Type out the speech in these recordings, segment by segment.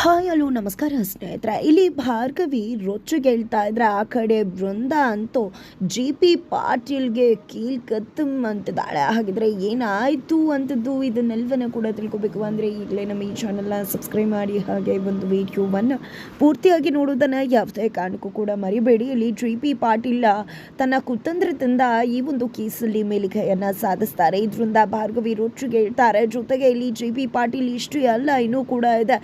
Hi hello ನಮಸ್ಕಾರ ಸ್ನೇಹಿತರೆ. ಇಲ್ಲಿ ಭಾರ್ಗವಿ ರೊಚ್ಚಿಗೆಳ್ತಾ ಇದ್ರೆ, ಆ ಕಡೆ ಬೃಂದ ಅಂತೂ ಜಿ ಪಿ ಪಾಟೀಲ್ಗೆ ಕೀಲ್ ಕತ್ತಮ್ ಅಂತಿದ್ದಾಳೆ ಹಾಗಿದ್ರೆ ಏನಾಯಿತು ಅಂತದ್ದು ಇದನ್ನೆಲ್ಲವನ್ನ ಕೂಡ ತಿಳ್ಕೊಬೇಕು ಅಂದರೆ ಈಗಲೇ ನಮ್ಮ ಈ ಚಾನಲ್ನ ಸಬ್ಸ್ಕ್ರೈಬ್ ಮಾಡಿ, ಹಾಗೆ ಒಂದು ವಿಡಿಯೋವನ್ನು ಪೂರ್ತಿಯಾಗಿ ನೋಡೋದನ್ನು ಯಾವುದೇ ಕಾರಣಕ್ಕೂ ಕೂಡ ಮರಿಬೇಡಿ. ಇಲ್ಲಿ ಜಿ ಪಿ ಪಾಟೀಲ್ ತನ್ನ ಕುತಂತ್ರದಿಂದ ಈ ಒಂದು ಕೇಸಲ್ಲಿ ಮೇಲುಗೈಯನ್ನು ಸಾಧಿಸ್ತಾರೆ. ಇದರಿಂದ ಭಾರ್ಗವಿ ರೊಚ್ಚಿಗೆ ಹೇಳ್ತಾರೆ, ಜೊತೆಗೆ ಇಲ್ಲಿ ಜಿ ಪಿ ಪಾಟೀಲ್ ಇಷ್ಟು ಅಲ್ಲ ಇನ್ನೂ ಕೂಡ ಇದೆ.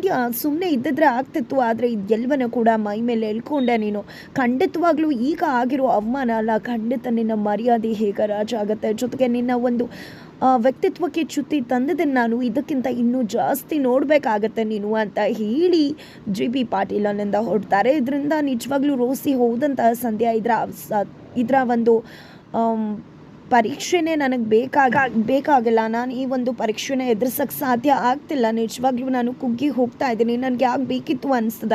ಸಂಧ್ಯಾ ಸುಮ್ಮನೆ ಇದ್ದಿದ್ರೆ ಆಗ್ತಿತ್ತು, ಆದರೆ ಎಲ್ಲವನ್ನ ಕೂಡ ಮೈ ಮೇಲೆ ಎಳ್ಕೊಂಡೆ ನೀನು. ಖಂಡಿತವಾಗ್ಲೂ ಈಗ ಆಗಿರೋ ಅವಮಾನ ಅಲ್ಲ, ಖಂಡಿತ ನಿನ್ನ ಮರ್ಯಾದೆ ಹೇಗ ಆಗುತ್ತೆ. ಜೊತೆಗೆ ನಿನ್ನ ಒಂದು ವ್ಯಕ್ತಿತ್ವಕ್ಕೆ ಚ್ಯುತಿ ತಂದದನ್ನು ನಾನು, ಇದಕ್ಕಿಂತ ಇನ್ನೂ ಜಾಸ್ತಿ ನೋಡಬೇಕಾಗತ್ತೆ ನೀನು ಅಂತ ಹೇಳಿ ಜಿ ಬಿ ಪಾಟೀಲನಿಂದ ಹೊರಡ್ತಾರೆ. ಇದರಿಂದ ನಿಜವಾಗ್ಲೂ ರೋಸಿ ಹೋದಂತಹ ಸಂಧ್ಯಾ ಇದರ ಇದರ ಒಂದು ಪರೀಕ್ಷೆನೇ ನನಗೆ ಬೇಕಾಗ, ಬೇಕಾಗಿಲ್ಲ. ನಾನು ಈ ಒಂದು ಪರೀಕ್ಷೆನ ಎದುರಿಸೋಕ್ಕೆ ಸಾಧ್ಯ ಆಗ್ತಿಲ್ಲ. ನಿಜವಾಗ್ಲೂ ನಾನು ಕುಗ್ಗಿ ಹೋಗ್ತಾ ಇದ್ದೀನಿ. ನನಗೆ ಯಾಕೆ ಬೇಕಿತ್ತು ಅನಿಸ್ತದ.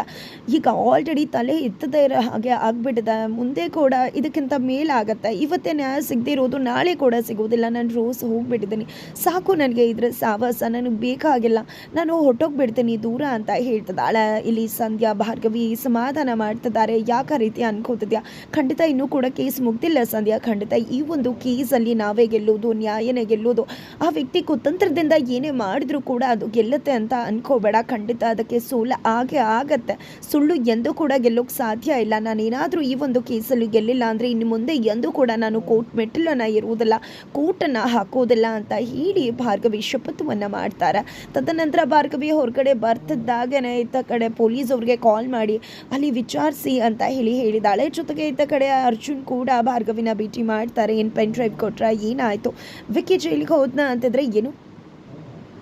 ಈಗ ಆಲ್ರೆಡಿ ತಲೆ ಎತ್ತದೇ ಇರೋ ಹಾಗೆ ಆಗಿಬಿಟ್ಟಿದೆ. ಮುಂದೆ ಕೂಡ ಇದಕ್ಕಿಂತ ಮೇಲಾಗತ್ತೆ. ಇವತ್ತೇ ನ್ಯಾಯ ಸಿಗದೇ ಇರೋದು ನಾಳೆ ಕೂಡ ಸಿಗೋದಿಲ್ಲ. ನಾನು ರೋಸ್ ಹೋಗಿಬಿಟ್ಟಿದ್ದೀನಿ. ಸಾಕು ನನಗೆ ಇದ್ರ ಸಾವಾಸ. ನನಗೆ ಬೇಕಾಗಿಲ್ಲ. ನಾನು ಹೊಟ್ಟೋಗ್ಬಿಡ್ತೀನಿ ದೂರ ಅಂತ ಹೇಳ್ತಿದ್ದಾಳೆ. ಇಲ್ಲಿ ಸಂಧ್ಯಾ ಭಾರ್ಗವಿ ಸಮಾಧಾನ ಮಾಡ್ತಿದ್ದಾರೆ. ಯಾಕ ರೀತಿ ಅನ್ಕೋತಿದ್ಯಾ? ಖಂಡಿತ ಇನ್ನೂ ಕೂಡ ಕೇಸ್ ಮುಗ್ದಿಲ್ಲ ಸಂಧ್ಯಾ. ಖಂಡಿತ ಈ ಒಂದು ಕೇಸಲ್ಲಿ ನಾವೇ ಗೆಲ್ಲುವುದು, ನ್ಯಾಯನೇ ಗೆಲ್ಲುವುದು, ಆ ವ್ಯಕ್ತಿ ಕುತಂತ್ರದಿಂದ ಏನೇ ಮಾಡಿದ್ರೂ ಕೂಡ ಅದು ಗೆಲ್ಲುತ್ತೆ ಅಂತ ಅನ್ಕೋಬೇಡ. ಖಂಡಿತ ಅದಕ್ಕೆ ಸೋಲ ಹಾಗೆ ಆಗತ್ತೆ. ಸುಳ್ಳು ಎಂದೂ ಕೂಡ ಗೆಲ್ಲೋಕೆ ಸಾಧ್ಯ ಇಲ್ಲ. ನಾನೇನಾದರೂ ಈ ಒಂದು ಕೇಸಲ್ಲಿ ಗೆಲ್ಲಿಲ್ಲ ಅಂದರೆ ಇನ್ನು ಮುಂದೆ ಎಂದೂ ಕೂಡ ನಾನು ಕೋರ್ಟ್ ಮೆಟ್ಟಿಲನ್ನು ಇರುವುದಿಲ್ಲ ಕೋರ್ಟನ್ನು ಹಾಕೋದಿಲ್ಲ ಅಂತ ಹೇಳಿ ಭಾರ್ಗವಿ ಶಪಥವನ್ನು ಮಾಡ್ತಾರೆ. ತದನಂತರ ಭಾರ್ಗವಿ ಹೊರಗಡೆ ಬರ್ತಿದ್ದಾಗನೇ ಇತ್ತ ಕಡೆ ಪೊಲೀಸ್ ಅವ್ರಿಗೆ ಕಾಲ್ ಮಾಡಿ, ಅಲ್ಲಿ ವಿಚಾರಿಸಿ ಅಂತ ಹೇಳಿ ಹೇಳಿದಾಳೆ. ಜೊತೆಗೆ ಇತ್ತ ಕಡೆ ಅರ್ಜುನ್ ಕೂಡ ಭಾರ್ಗವಿನ ಭೇಟಿ ಮಾಡ್ತಾರೆ. ಏನು ಪೆನ್ ಡ್ರೈವ್ ಕೊಟ್ರ ಏನಾಯಿತು? ವಿಕ್ಕಿ ಜೈಲಿಗೆ ಹೋದ್ನ ಅಂತಂದರೆ ಏನು?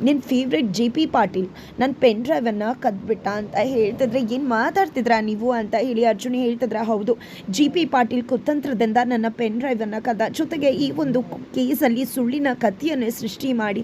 ನಿನ್ನ ಫೇವ್ರೆಟ್ ಜೆ ಪಿ ಪಾಟೀಲ್ ನನ್ನ ಪೆನ್ ಡ್ರೈವನ್ನು ಕದ್ಬಿಟ್ಟ ಅಂತ ಹೇಳ್ತಿದ್ರೆ ಏನು ಮಾತಾಡ್ತಿದ್ರಾ ನೀವು ಅಂತ ಹೇಳಿ ಅರ್ಜುನ್ ಹೇಳ್ತಿದ್ರ. ಹೌದು ಜಿ ಪಿ ಪಾಟೀಲ್ ಕುತಂತ್ರದಿಂದ ನನ್ನ ಪೆನ್ ಡ್ರೈವನ್ನು ಕದ ಜೊತೆಗೆ ಈ ಒಂದು ಕೇಸಲ್ಲಿ ಸುಳ್ಳಿನ ಕಥೆಯನ್ನು ಸೃಷ್ಟಿ ಮಾಡಿ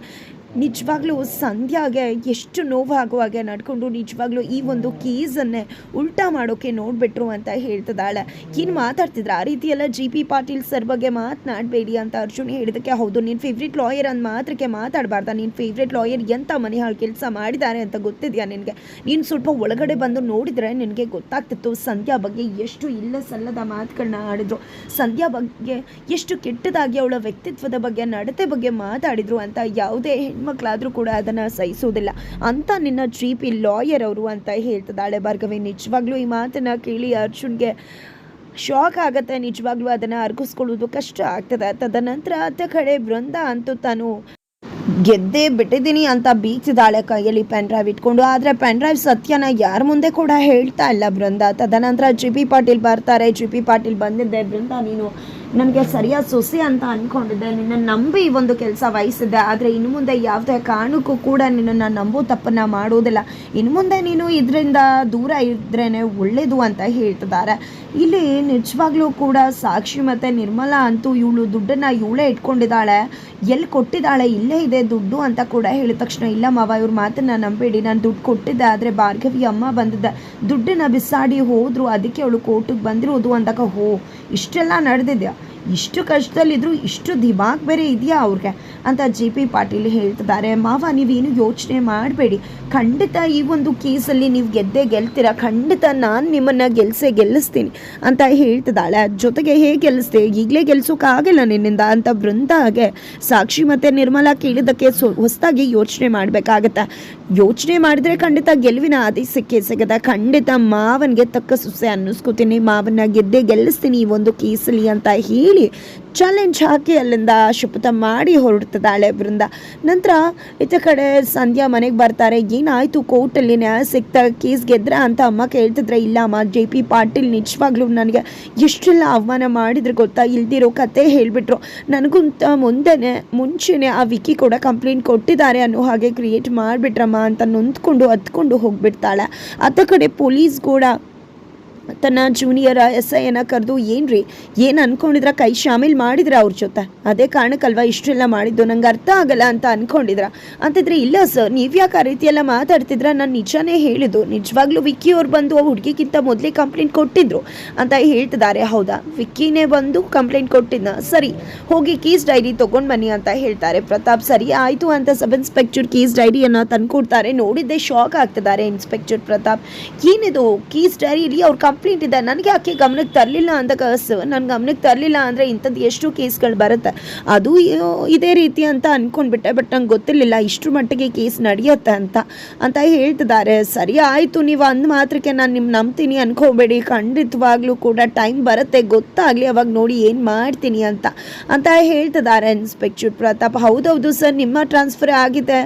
ನಿಜವಾಗ್ಲೂ ಸಂಧ್ಯಾಗೆ ಎಷ್ಟು ನೋವಾಗುವಾಗೆ ನಡ್ಕೊಂಡು ನಿಜವಾಗ್ಲೂ ಈ ಒಂದು ಕೇಸನ್ನೇ ಉಲ್ಟಾ ಮಾಡೋಕ್ಕೆ ನೋಡ್ಬಿಟ್ರು ಅಂತ ಹೇಳ್ತಿದ್ದಾಳೆ. ಏನು ಮಾತಾಡ್ತಿದ್ರು ಆ ರೀತಿ ಜಿ ಪಿ ಪಾಟೀಲ್ ಸರ್ ಬಗ್ಗೆ ಮಾತನಾಡಬೇಡಿ ಅಂತ ಅರ್ಜುನ್ ಹೇಳಿದಕ್ಕೆ ಹೌದು ನಿನ್ನ ಫೇವ್ರೆಟ್ ಲಾಯರ್ ಅಂದ ಮಾತ್ರಕ್ಕೆ ಮಾತಾಡಬಾರ್ದ. ನಿನ್ನ ಫೇವ್ರೆಟ್ ಲಾಯರ್ ಎಂಥ ಮನೆ ಹಾಳು ಕೆಲಸ ಮಾಡಿದ್ದಾರೆ ಅಂತ ಗೊತ್ತಿದೆಯಾ ನಿನಗೆ? ನೀನು ಸ್ವಲ್ಪ ಒಳಗಡೆ ಬಂದು ನೋಡಿದರೆ ನಿನಗೆ ಗೊತ್ತಾಗ್ತಿತ್ತು ಸಂಧ್ಯಾ ಬಗ್ಗೆ ಎಷ್ಟು ಇಲ್ಲ ಸಲ್ಲದ ಮಾತುಗಳನ್ನ ಆಡಿದ್ರು. ಸಂಧ್ಯಾ ಬಗ್ಗೆ ಎಷ್ಟು ಕೆಟ್ಟದಾಗಿ ಅವಳ ವ್ಯಕ್ತಿತ್ವದ ಬಗ್ಗೆ, ನಡತೆ ಬಗ್ಗೆ ಮಾತಾಡಿದ್ರು ಅಂತ ಯಾವುದೇ ಹೆಣ್ಮಕ್ಳಾದರೂ ಕೂಡ ಅದನ್ನು ಸಹಿಸೋದಿಲ್ಲ. ಅಂತ ನಿನ್ನ ಜಿ ಪಿ ಲಾಯರ್ ಅವರು ಅಂತ ಹೇಳ್ತಿದ್ದಾಳೆ ಭಾರ್ಗವಿ. ನಿಜವಾಗ್ಲೂ ಈ ಮಾತನ್ನು ಕೇಳಿ ಅರ್ಜುನ್ಗೆ ಶಾಕ್ ಆಗುತ್ತೆ. ನಿಜವಾಗ್ಲೂ ಅದನ್ನು ಅರ್ಗಿಸ್ಕೊಳ್ಳೋದು ಕಷ್ಟ ಆಗ್ತದೆ. ತದನಂತರ ಅತ್ತ ಕಡೆ ಬೃಂದ ಅಂತೂ ತಾನು ಗೆದ್ದೇ ಬಿಟ್ಟಿದ್ದೀನಿ ಅಂತ ಬೀಚಿದಾಳೆ ಕೈಯಲ್ಲಿ ಪೆನ್ ಡ್ರೈವ್ ಇಟ್ಕೊಂಡು. ಆದರೆ ಪೆನ್ ಡ್ರೈವ್ ಸತ್ಯನ ಯಾರ ಮುಂದೆ ಕೂಡ ಹೇಳ್ತಾ ಇಲ್ಲ ಬೃಂದ ತದನಂತರ ಜಿ ಪಿ ಪಾಟೀಲ್ ಬರ್ತಾರೆ. ಜಿ ಪಿ ಪಾಟೀಲ್ ಬಂದಿದ್ದೆ. ಬೃಂದ ನೀನು ನನಗೆ ಸರಿಯಾದ ಸೊಸೆ ಅಂತ ಅಂದ್ಕೊಂಡಿದ್ದೆ ನಿನ್ನ ನಂಬಿ ಈ ಒಂದು ಕೆಲಸ ವಹಿಸಿದ್ದೆ. ಆದರೆ ಇನ್ನು ಮುಂದೆ ಯಾವುದೇ ಕಾರಣಕ್ಕೂ ಕೂಡ ನಿನ್ನನ್ನು ನಂಬೋ ತಪ್ಪನ್ನು ಮಾಡೋದಿಲ್ಲ. ಇನ್ನು ಮುಂದೆ ನೀನು ಇದರಿಂದ ದೂರ ಇದ್ರೇ ಒಳ್ಳೇದು ಅಂತ ಹೇಳ್ತಿದ್ದಾರೆ. ಇಲ್ಲಿ ನಿಜವಾಗ್ಲೂ ಕೂಡ ಸಾಕ್ಷಿ ಮತ್ತು ನಿರ್ಮಲಾ ಅಂತೂ ಇವಳು ದುಡ್ಡನ್ನು ಇವಳೇ ಇಟ್ಕೊಂಡಿದ್ದಾಳೆ. ಎಲ್ಲಿ ಕೊಟ್ಟಿದ್ದಾಳೆ? ಇಲ್ಲೇ ಇದೆ ದುಡ್ಡು ಅಂತ ಕೂಡ ಹೇಳಿದ ತಕ್ಷಣ, ಇಲ್ಲ ಮಾವ, ಇವ್ರ ಮಾತನ್ನ ನಂಬೇಡಿ, ನಾನು ದುಡ್ಡು ಕೊಟ್ಟಿದ್ದೆ, ಆದರೆ ಭಾರ್ಗವಿ ಅಮ್ಮ ಬಂದಿದ್ದೆ ದುಡ್ಡನ್ನ ಬಿಸಾಡಿ ಹೋದ್ರು, ಅದಕ್ಕೆ ಅವಳು ಕೋರ್ಟಿಗೆ ಬಂದಿರೋದು ಅಂದಾಗ, ಹೋ, ಇಷ್ಟೆಲ್ಲ ನಡೆದಿದ್ಯಾ? ಇಷ್ಟು ಕಷ್ಟದಲ್ಲಿದ್ದರೂ ಇಷ್ಟು ದಿಮಾಗ್ ಬೇರೆ ಇದೆಯಾ ಅವ್ರಿಗೆ? ಅಂತ ಜೆ ಪಿ ಪಾಟೀಲ್ ಹೇಳ್ತಿದ್ದಾರೆ. ಮಾವ, ನೀವೇನು ಯೋಚನೆ ಮಾಡಬೇಡಿ. ಖಂಡಿತ ಈ ಒಂದು ಕೇಸಲ್ಲಿ ನೀವು ಗೆದ್ದೇ ಗೆಲ್ತೀರಾ? ಖಂಡಿತ ನಾನು ನಿಮ್ಮನ್ನು ಗೆಲ್ಸೇ ಗೆಲ್ಲಿಸ್ತೀನಿ ಅಂತ ಹೇಳ್ತಿದ್ದಾಳೆ. ಜೊತೆಗೆ ಹೇಗೆ ಗೆಲ್ಲಿಸ್ತೆ ಈಗಲೇ ಗೆಲ್ಸೋಕ್ಕಾಗಲ್ಲ ನಿನ್ನಿಂದ ಅಂತ ಬೃಂದಾಗೆ ಸಾಕ್ಷಿ ಮತ್ತು ನಿರ್ಮಲಾ ಕೇಳಿದ್ದಕ್ಕೆ ಸೊ ಹೊಸದಾಗಿ ಯೋಚನೆ ಮಾಡಬೇಕಾಗತ್ತೆ. ಯೋಚನೆ ಮಾಡಿದ್ರೆ ಖಂಡಿತ ಗೆಲುವಿನ ಆದಿ ಸಿಕ್ಕೇ ಖಂಡಿತ ಮಾವನಿಗೆ ತಕ್ಕ ಸುಸೆ ಅನ್ನಿಸ್ಕೋತೀನಿ. ಮಾವನ್ನ ಗೆದ್ದೆ ಗೆಲ್ಲಿಸ್ತೀನಿ ಈ ಒಂದು ಕೇಸಲ್ಲಿ ಅಂತ ಹೇಳಿ ಚಾಲೆಂಜ್ ಹಾಕಿ ಅಲ್ಲಿಂದ ಶಪಥ ಮಾಡಿ ಹೊರಡ್ತದಾಳೆ ಬೃಂದ ನಂತರ ಈತ ಕಡೆ ಸಂಧ್ಯಾ ಮನೆಗೆ ಬರ್ತಾರೆ. ಏನಾಯಿತು? ಕೋರ್ಟಲ್ಲಿ ನ್ಯಾಯ ಸಿಗ್ತಾ ಕೇಸ್ ಗೆದ್ರೆ ಅಂತ ಅಮ್ಮ ಕೇಳ್ತಿದ್ರೆ, ಇಲ್ಲ ಅಮ್ಮ ಜೆ ಪಿ ಪಾಟೀಲ್ ನಿಜವಾಗ್ಲೂ ನನಗೆ ಎಷ್ಟೆಲ್ಲ ಆಹ್ವಾನ ಮಾಡಿದ್ರೆ ಗೊತ್ತಾ? ಇಲ್ದಿರೋ ಕತೆ ಹೇಳಿಬಿಟ್ರು. ನನಗಂತ ಮುಂದೆನೆ, ಮುಂಚೆನೆ ಆ ವಿಕಿ ಕೂಡ ಕಂಪ್ಲೇಂಟ್ ಕೊಟ್ಟಿದ್ದಾರೆ ಅನ್ನೋ ಹಾಗೆ ಕ್ರಿಯೇಟ್ ಮಾಡಿಬಿಟ್ರಮ್ಮ ಅಂತ ನೊಂದ್ಕೊಂಡು ಹತ್ಕೊಂಡು ಹೋಗ್ಬಿಡ್ತಾಳೆ. ಅತ್ತ ಕಡೆ ಪೊಲೀಸ್ ಕೂಡ ತನ್ನ ಜೂನಿಯರ್ ಎಸ್ ಐನ ಕರೆದು, ಏನ್ರಿ? ಏನು ಅನ್ಕೊಂಡಿದ್ರ? ಕೈ ಶಾಮಿಲ್ ಮಾಡಿದ್ರ ಅವ್ರ ಜೊತೆ? ಅದೇ ಕಾರಣಕ್ಕಲ್ವಾ ಇಷ್ಟೆಲ್ಲ ಮಾಡಿದ್ದು? ನಂಗೆ ಅರ್ಥ ಆಗಲ್ಲ ಅಂತ ಅನ್ಕೊಂಡಿದ್ರ? ಅಂತಿದ್ರೆ, ಇಲ್ಲ ಸರ್, ನೀವು ಯಾಕೆ ಆ ರೀತಿ ಎಲ್ಲ ಮಾತಾಡ್ತಿದ್ರ? ನಾನು ನಿಜಾನೇ ಹೇಳಿದ್ದು. ನಿಜವಾಗ್ಲೂ ವಿಕ್ಕಿ ಅವ್ರು ಬಂದು ಆ ಹುಡುಗಿಗಿಂತ ಮೊದಲೇ ಕಂಪ್ಲೇಂಟ್ ಕೊಟ್ಟಿದ್ರು ಅಂತ ಹೇಳ್ತಿದ್ದಾರೆ. ಹೌದಾ? ವಿಕ್ಕಿನೇ ಬಂದು ಕಂಪ್ಲೇಂಟ್ ಕೊಟ್ಟಿದ್ದ ಸರಿ, ಹೋಗಿ ಕೀಸ್ ಡೈರಿ ತೊಗೊಂಡು ಬನ್ನಿ ಅಂತ ಹೇಳ್ತಾರೆ. ಪ್ರತಾಪ್, ಸರಿ, ಆಯಿತು ಅಂತ ಸಬ್ ಇನ್ಸ್ಪೆಕ್ಟರ್ ಕೀಸ್ ಡೈರಿಯನ್ನು ತಂದುಕೊಡ್ತಾರೆ. ನೋಡಿದ್ದೆ ಶಾಕ್ ಆಗ್ತಿದ್ದಾರೆ ಇನ್ಸ್ಪೆಕ್ಟರ್ ಪ್ರತಾಪ್. ಏನಿದು? ಕೀಸ್ ಡೈರಿಯಲ್ಲಿ ಅವ್ರ ಕಂಪ್ಲೇಂಟ್ ಇದೆ. ನನಗೆ ಆಕೆ ಗಮನಕ್ಕೆ ತರಲಿಲ್ಲ ಅಂತ ಸರ್ ನನ್ನ ಗಮನಕ್ಕೆ ತರಲಿಲ್ಲ ಅಂದರೆ ಇಂಥದ್ದು ಎಷ್ಟು ಕೇಸ್ಗಳು ಬರುತ್ತೆ. ಅದು ಇದೇ ರೀತಿ ಅಂತ ಅಂದ್ಕೊಂಡ್ಬಿಟ್ಟೆ ಬಟ್ ನಂಗೆ ಗೊತ್ತಿರಲಿಲ್ಲ ಇಷ್ಟು ಮಟ್ಟಿಗೆ ಕೇಸ್ ನಡೆಯುತ್ತೆ ಅಂತ. ಅಂತ ಹೇಳ್ತಿದ್ದಾರೆ. ಸರಿ ಆಯಿತು, ನೀವು ಅಂದ ಮಾತ್ರಕ್ಕೆ ನಾನು ನಿಮ್ಮ ನಂಬ್ತೀನಿ ಅನ್ಕೋಬೇಡಿ. ಖಂಡಿತವಾಗ್ಲೂ ಕೂಡ ಟೈಮ್ ಬರುತ್ತೆ, ಗೊತ್ತಾಗಲಿ ಅವಾಗ ನೋಡಿ ಏನು ಮಾಡ್ತೀನಿ ಅಂತ. ಅಂತ ಹೇಳ್ತಿದ್ದಾರೆ ಇನ್ಸ್ಪೆಕ್ಟರ್ ಪ್ರತಾಪ್. ಹೌದೌದು ಸರ್, ನಿಮ್ಮ ಟ್ರಾನ್ಸ್ಫರ್ ಆಗಿದೆ,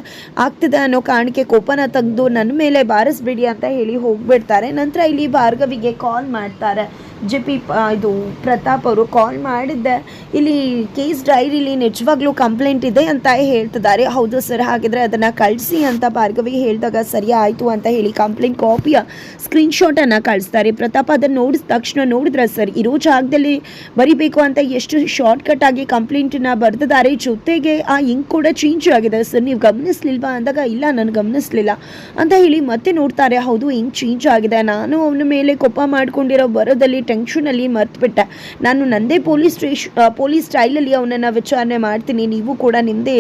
ಆಗ್ತಿದೆ ಅನ್ನೋ ಕಾರಣಕ್ಕೆ ಕೋಪನ ತೆಗೆದು ನನ್ನ ಮೇಲೆ ಬಾರಿಸ್ಬೇಡಿ ಅಂತ ಹೇಳಿ ಹೋಗ್ಬಿಡ್ತಾರೆ. ನಂತರ ಇಲ್ಲಿ ಭಾರ್ಗವಿಗೆ ಕಾಲ್ ಮಾಡ್ತಾರೆ. ಜೆ ಪಿ ಇದು ಪ್ರತಾಪ್ ಅವರು ಕಾಲ್ ಮಾಡಿದ್ದೆ. ಇಲ್ಲಿ ಕೇಸ್ ಡೈರಿಲಿ ನಿಜವಾಗ್ಲೂ ಕಂಪ್ಲೇಂಟ್ ಇದೆ ಅಂತ ಹೇಳ್ತಿದ್ದಾರೆ. ಹೌದು ಸರ್ ಹಾಗಿದ್ರೆ ಅದನ್ನು ಕಳಿಸಿ ಅಂತ ಭಾರ್ಗವಿಗೆ ಹೇಳಿದಾಗ ಸರಿ ಆಯಿತು ಅಂತ ಹೇಳಿ ಕಂಪ್ಲೇಂಟ್ ಕಾಪಿಯ ಸ್ಕ್ರೀನ್ಶಾಟನ್ನು ಕಳಿಸ್ತಾರೆ. ಪ್ರತಾಪ್ ಅದನ್ನು ನೋಡಿದ ತಕ್ಷಣ ನೋಡಿದ್ರೆ ಸರ್ ಇರೋ ಜಾಗದಲ್ಲಿ ಬರಿಬೇಕು ಅಂತ ಎಷ್ಟು ಶಾರ್ಟ್ಕಟ್ ಆಗಿ ಕಂಪ್ಲೇಂಟನ್ನು ಬರೆದಿದ್ದಾರೆ. ಜೊತೆಗೆ, ಆ ಇಂಕ್ ಕೂಡ ಚೇಂಜ್ ಆಗಿದೆ ಸರ್ ನೀವು ಗಮನಿಸ್ಲಿಲ್ವಾ? ಅಂದಾಗ, ಇಲ್ಲ, ನಾನು ಗಮನಿಸ್ಲಿಲ್ಲ ಅಂತ ಹೇಳಿ ಮತ್ತೆ ನೋಡ್ತಾರೆ. ಹೌದು ಇಂಕ್ ಚೇಂಜ್ ಆಗಿದೆ. ನಾನು ಅವನ ಮೇಲೆ ಕೋಪ ಮಾಡ್ಕೊಂಡಿರೋ ಬರೋದಲ್ಲಿ ಟೆನ್ಷನಲ್ಲಿ ಮರ್ತ್ಬಿಟ್ಟೆ. ನಾನು ನಂದೇ ಪೊಲೀಸ್ ಸ್ಟೇಷ್ ಪೊಲೀಸ್ ಸ್ಟೈಲಲ್ಲಿ ಅವನನ್ನು ವಿಚಾರಣೆ ಮಾಡ್ತೀನಿ. ನೀವು ಕೂಡ ನಿಮ್ಮದೇ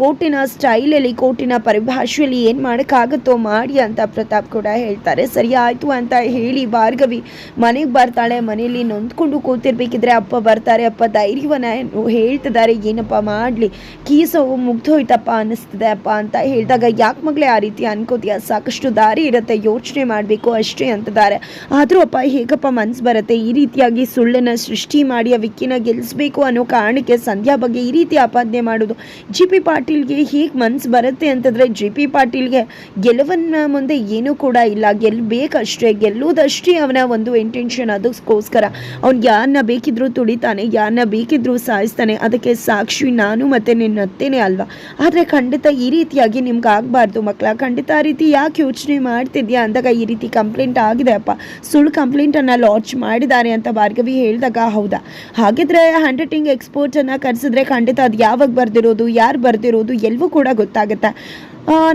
ಕೋರ್ಟಿನ ಸ್ಟೈಲಲ್ಲಿ, ಕೋರ್ಟಿನ ಪರಿಭಾಷೆಯಲ್ಲಿ ಏನು ಮಾಡೋಕ್ಕಾಗುತ್ತೋ ಮಾಡಿ ಅಂತ ಪ್ರತಾಪ್ ಕೂಡ ಹೇಳ್ತಾರೆ. ಸರಿ ಆಯಿತು ಅಂತ ಹೇಳಿ ಭಾರ್ಗವಿ ಮನೆಗೆ ಬರ್ತಾಳೆ. ಮನೆಯಲ್ಲಿ ನೊಂದ್ಕೊಂಡು ಕೂತಿರ್ಬೇಕಿದ್ರೆ ಅಪ್ಪ ಬರ್ತಾರೆ. ಅಪ್ಪ ಧೈರ್ಯವನ್ನ ಹೇಳ್ತಿದ್ದಾರೆ. ಏನಪ್ಪ ಮಾಡಲಿ? ಕೀಸವು ಮುಗ್ದೋಯ್ತಪ್ಪ ಅನ್ನಿಸ್ತದೆ ಅಪ್ಪ ಅಂತ ಹೇಳಿದಾಗ, ಯಾಕೆ ಮಗಳೇ ಆ ರೀತಿ ಅನ್ಕೋತೀಯ? ಸಾಕಷ್ಟು ದಾರಿ ಇರುತ್ತೆ. ಯೋಚನೆ ಮಾಡಬೇಕು ಅಷ್ಟೇ ಅಂತಿದ್ದಾರೆ. ಆದರೂ ಅಪ್ಪ, ಹೇಗಪ್ಪ ಮನ್ಸು ಬರುತ್ತೆ. ಈ ರೀತಿಯಾಗಿ ಸುಳ್ಳನ್ನು ಸೃಷ್ಟಿ ಮಾಡಿ ಆ ವಿಕ್ಕಿನ ಗೆಲ್ಲಿಸ್ಬೇಕು ಅನ್ನೋ ಕಾರಣಕ್ಕೆ ಸಂಧ್ಯಾ ಬಗ್ಗೆ ಈ ರೀತಿ ಆಪಾದನೆ ಮಾಡೋದು. ಜಿ ಪಿ ಪಾಟೀಲ್ಗೆ ಹೇಗೆ ಮನ್ಸು ಬರುತ್ತೆ ಅಂತಂದರೆ ಜಿ ಪಿ ಪಾಟೀಲ್ಗೆ ಗೆಲುವನ್ನ ಮುಂದೆ ಏನೂ ಕೂಡ ಇಲ್ಲ. ಗೆಲ್ಲಬೇಕಷ್ಟೇ ಗೆಲ್ಲುವುದಷ್ಟೇ ಅವನ ಒಂದು ಇಂಟೆನ್ಷನ್ ಅದಕ್ಕೋಸ್ಕರ. ಅವ್ನು ಯಾರನ್ನ ಬೇಕಿದ್ರೂ ತುಳಿತಾನೆ ಯಾರನ್ನ ಬೇಕಿದ್ರೂ ಸಾಯಿಸ್ತಾನೆ. ಅದಕ್ಕೆ ಸಾಕ್ಷಿ ನಾನು ಮತ್ತು ನಿನ್ನ ಅತ್ತೇನೆ ಅಲ್ವಾ? ಆದರೆ ಖಂಡಿತ ಈ ರೀತಿಯಾಗಿ ನಿಮ್ಗೆ ಆಗಬಾರ್ದು ಮಕ್ಕಳ ಖಂಡಿತ ರೀತಿ ಯಾಕೆ ಯೋಚನೆ ಮಾಡ್ತಿದ್ಯಾ ಅಂದಾಗ ಈ ರೀತಿ ಕಂಪ್ಲೇಂಟ್ ಆಗಿದೆ ಅಪ್ಪ. ಸುಳ್ಳು ಕಂಪ್ಲೇಂಟನ್ನು ಲಾಂಚ್ ಮಾಡಿದ್ದಾರೆ ಅಂತ ಭಾರ್ಗವಿ ಹೇಳಿದಾಗ ಹೌದಾ? ಹಾಗಿದ್ರೆ ಹ್ಯಾಂಡ್ ಎಕ್ಸ್ಪೋರ್ಟ್ಸನ್ನು ಕರೆಸಿದ್ರೆ ಖಂಡಿತ ಅದು ಯಾವಾಗ ಬರ್ದಿರೋದು, ಯಾರು ಬರ್ದಿರೋದು ಎಲ್ಲವೂ ಕೂಡ ಗೊತ್ತಾಗುತ್ತೆ?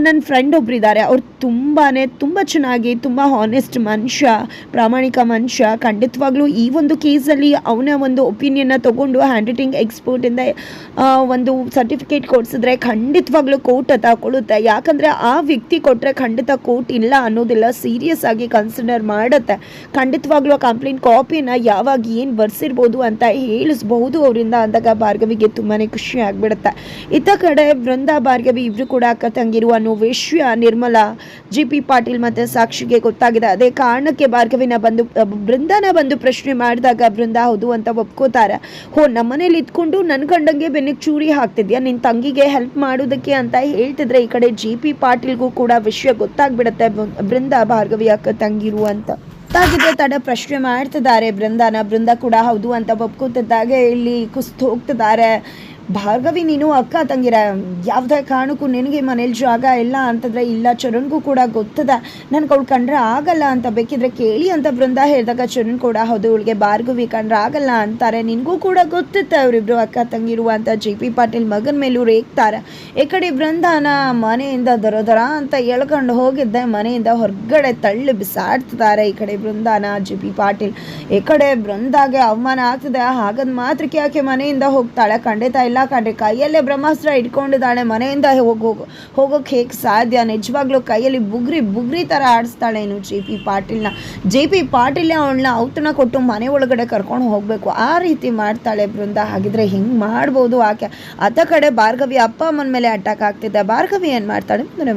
ನನ್ನ ಫ್ರೆಂಡ್ ಒಬ್ರು ಇದ್ದಾರೆ ಅವ್ರು ತುಂಬಾ ತುಂಬ ಚೆನ್ನಾಗಿ, ತುಂಬ ಹಾನೆಸ್ಟ್ ಮನುಷ್ಯ, ಪ್ರಾಮಾಣಿಕ ಮನುಷ್ಯ. ಖಂಡಿತವಾಗ್ಲೂ ಈ ಒಂದು ಕೇಸಲ್ಲಿ ಅವನ ಒಂದು ಒಪಿನಿಯನ್ನ ತೊಗೊಂಡು ಹ್ಯಾಂಡ್ ರೈಟಿಂಗ್ ಎಕ್ಸ್ಪರ್ಟಿಂದ ಒಂದು ಸರ್ಟಿಫಿಕೇಟ್ ಕೊಡಿಸಿದ್ರೆ ಖಂಡಿತವಾಗ್ಲೂ ಕೋರ್ಟ್ ತಗೊಳ್ಳುತ್ತೆ ಯಾಕಂದರೆ ಆ ವ್ಯಕ್ತಿ ಕೊಟ್ಟರೆ ಖಂಡಿತ ಕೋರ್ಟ್ ಇಲ್ಲ ಅನ್ನೋದಿಲ್ಲ ಸೀರಿಯಸ್ ಆಗಿ ಕನ್ಸಿಡರ್ ಮಾಡುತ್ತೆ. ಖಂಡಿತವಾಗ್ಲೂ ಆ ಕಂಪ್ಲೇಂಟ್ ಕಾಪಿನ ಯಾವಾಗ ಏನು ಬರ್ಸಿರ್ಬೋದು ಅಂತ ಹೇಳಿಸ್ಬಹುದು ಅವರಿಂದ. ಅಂದಾಗ ಭಾರ್ಗವಿಗೆ ತುಂಬಾ ಖುಷಿ ಆಗಿಬಿಡುತ್ತೆ. ಇತ್ತ ಕಡೆ ಬೃಂದಾ ಭಾರ್ಗವಿ ಇಬ್ರು ಕೂಡ ಅಕ್ಕ ತಂಗಿರು ಅನ್ನೋ ವಿಷಯ ನಿರ್ಮಲಾ. ಜಿ ಪಿ ಪಾಟೀಲ್ ಮತ್ತೆ ಸಾಕ್ಷಿಗೆ ಗೊತ್ತಾಗಿದೆ. ಅದೇ ಕಾರಣಕ್ಕೆ ಭಾರ್ಗವಿನ ಬಂದು ಬೃಂದನ ಬಂದು ಪ್ರಶ್ನೆ ಮಾಡಿದಾಗ ಬೃಂದ ಹೌದು ಅಂತ ಒಪ್ಕೋತಾರೆ. ಹೋ, ನಮ್ಮನೇಲಿ ಇದ್ಕೊಂಡು ನನ್ನ ಗಂಡಂಗೆ ಬೆನ್ನಿಗೆ ಚೂರಿ ಹಾಕ್ತಿದ್ಯಾ? ನಿನ್ನ ತಂಗಿಗೆ ಹೆಲ್ಪ್ ಮಾಡೋದಕ್ಕೆ ಅಂತ ಹೇಳ್ತಿದ್ರೆ ಈ ಕಡೆ ಜಿ ಪಿ ಪಾಟೀಲ್ಗೂ ಕೂಡ ವಿಷಯ ಗೊತ್ತಾಗ್ಬಿಡುತ್ತೆ ಬೃಂದ ಭಾರ್ಗವಿ ಅಕ್ಕ ತಂಗಿರು ಅಂತ. ಗೊತ್ತಾಗಿದ್ರೆ ತಡ ಪ್ರಶ್ನೆ ಮಾಡ್ತಿದ್ದಾರೆ ಬೃಂದಾನ. ಬೃಂದ ಕೂಡ ಹೌದು ಅಂತ ಒಪ್ಕೋತಿದ್ದಾಗ ಇಲ್ಲಿ ಕುಸ್ತು ಹೋಗ್ತಿದ್ದಾರೆ. ಭಾರ್ಗವಿ, ನೀನು ಅಕ್ಕ, ತಂಗಿರ, ಯಾವುದೇ ಕಾರಣಕ್ಕೂ ನಿನಗೆ ಮನೇಲಿ ಜಾಗ ಇಲ್ಲ ಅಂತಂದ್ರೆ ಇಲ್ಲ ಚರಣ್ಗೂ ಕೂಡ ಗೊತ್ತದ. ನನಗೆ ಅವಳು ಕಂಡ್ರೆ ಆಗಲ್ಲ ಅಂತ, ಬೇಕಿದ್ರೆ ಕೇಳಿ ಅಂತ ಬೃಂದ ಹೇಳಿದಾಗ ಚರಣ್ ಕೂಡ, ಹೌದು, ಇವಳಿಗೆ ಭಾರ್ಗವಿ ಕಂಡ್ರೆ ಆಗಲ್ಲ ಅಂತಾರೆ. ನಿನಗೂ ಕೂಡ ಗೊತ್ತಿತ್ತು ಅವರಿಬ್ರು ಅಕ್ಕ ತಂಗಿರು ಅಂತ ಜೆ ಪಿ ಪಾಟೀಲ್ ಮಗನ ಮೇಲೂ ರೇಗ್ತಾರೆ. ಈ ಕಡೆ ಬೃಂದಾನ ಮನೆಯಿಂದ ದರ ಅಂತ ಎಳ್ಕೊಂಡು ಹೋಗಿದ್ದೆ. ಮನೆಯಿಂದ ಹೊರಗಡೆ ತಳ್ಳಿ ಬಿಸಾಡ್ತಿದ್ದಾರೆ ಈ ಕಡೆ ಬೃಂದಾನ ಜಿ ಪಿ ಪಾಟೀಲ್. ಈ ಕಡೆ ಬೃಂದಾಗೆ ಅವಮಾನ ಆಗ್ತದೆ. ಹಾಗಾದ್ ಮಾತ್ರಕ್ಕೆ ಆಕೆ ಮನೆಯಿಂದ ಹೋಗ್ತಾಳೆ. ಖಂಡಿತ ಇಲ್ಲ. ಕಣ್ರಿ ಕೈಯಲ್ಲೇ ಬ್ರಹ್ಮಾಸ್ತ್ರ ಇಟ್ಕೊಂಡಿದ್ದಾಳೆ, ಮನೆಯಿಂದ ಹೋಗೋ ಹೋಗೋಕೆ ಹೇಗೆ ಸಾಧ್ಯ? ನಿಜವಾಗ್ಲೂ ಕೈಯಲ್ಲಿ ಬುಗ್ರಿ ಬುಗ್ರಿ ಥರ ಆಡಿಸ್ತಾಳೆ ಏನು ಜೆ ಪಿ ಪಾಟೀಲ್ನ. ಜೆ ಪಿ ಪಾಟೀಲ್ ಅವಳನ್ನ ಔತಣ ಕೊಟ್ಟು ಮನೆ ಒಳಗಡೆ ಕರ್ಕೊಂಡು ಹೋಗಬೇಕು. ಆ ರೀತಿ ಮಾಡ್ತಾಳೆ ಬೃಂದ. ಹಾಗಿದ್ರೆ ಹಿಂಗೆ ಮಾಡ್ಬೋದು ಆಕೆ? ಅತ್ತ ಕಡೆ ಭಾರ್ಗವಿ ಅಪ್ಪ ಅಮ್ಮನ ಮೇಲೆ ಅಟ್ಯಾಕ್ ಆಗ್ತಿದ್ದೆ ಭಾರ್ಗವಿ ಏನು ಮಾಡ್ತಾಳೆ?